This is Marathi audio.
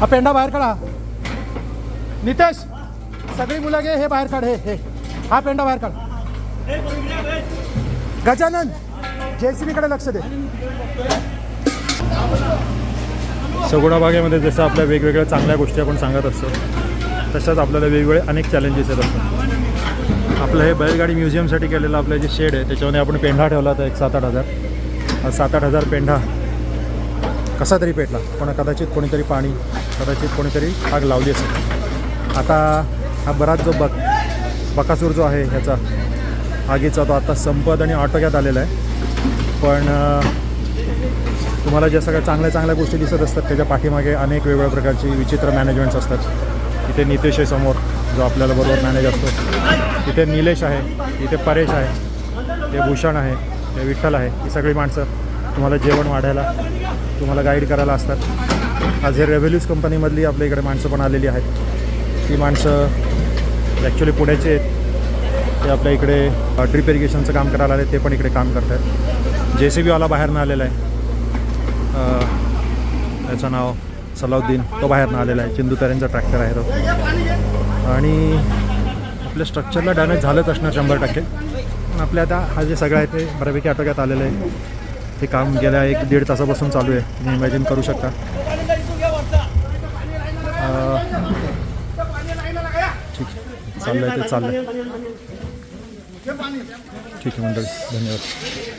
हा पेंडा बाहेर काढा नितेश सगळी मुलं घे हे बाहेर काढ हे हे। हा पेंडा बाहेर काढ गजानन जेसीबीकडे लक्ष दे। सगुणा बागेमध्ये जसं आपल्या वेगवेगळ्या चांगल्या गोष्टी आपण सांगत असतो तशाच आपल्याला वेगवेगळे अनेक चॅलेंजेस येत असतात. आपलं हे बैलगाडी म्युझियमसाठी केलेलं आपलं जे शेड आहे त्याच्यामध्ये आपण पेंढा ठेवला होता एक सात आठ हजार. सात आठ हजार पेंढा कसा तरी पेटला पण कदाचित कोणीतरी पाणी कदाचित कोणीतरी आग लावली असेल. आता हा बराच जो बक बकासूर जो आहे ह्याचा आगीचा तो आता संपत आणि आटोक्यात आलेला आहे. पण तुम्हाला ज्या सगळ्या चांगल्या चांगल्या गोष्टी दिसत असतात त्याच्या पाठीमागे अनेक वेगवेगळ्या प्रकारची विचित्र मॅनेजमेंट्स असतात. इथे नितेश आहे समोर जो आपल्याला बरोबर मॅनेज असतो. इथे निलेश आहे इथे परेश आहे ते भूषण आहे ते विठ्ठल आहे ही सगळी माणसं तुम्हाला जेवण वाढायला तुम्हाला गाईड करायला असतात. आज हे रेव्हेल्यूज कंपनीमधली आपल्या इकडे माणसं पण आलेली आहेत. ती माणसं ॲक्च्युली पुण्याचे आहेत. ते आपल्या इकडे ड्रिप इरिगेशनचं काम करायला आले ते पण इकडे काम करत आहेत जे सी बीवाला बाहेरनं आलेला आहे. त्याचं नाव सलाउद्दीन तो बाहेरनं आलेला आहे. चिंदुतारेंचा ट्रॅक्टर आहे तो. आणि आपल्या स्ट्रक्चरला डॅमेज झालंच असणार शंभर टक्के. पण आपल्या आता हा जे सगळं आहे ते बऱ्यापैकी आटोक्यात आलेलं आहे. ते काम गेल्या एक दीड तासापासून चालू आहे. तुम्ही इमॅजिन करू शकता. ठीक आहे. चाललं आहे ते चाललं आहे ठीक आहे मंडळी धन्यवाद.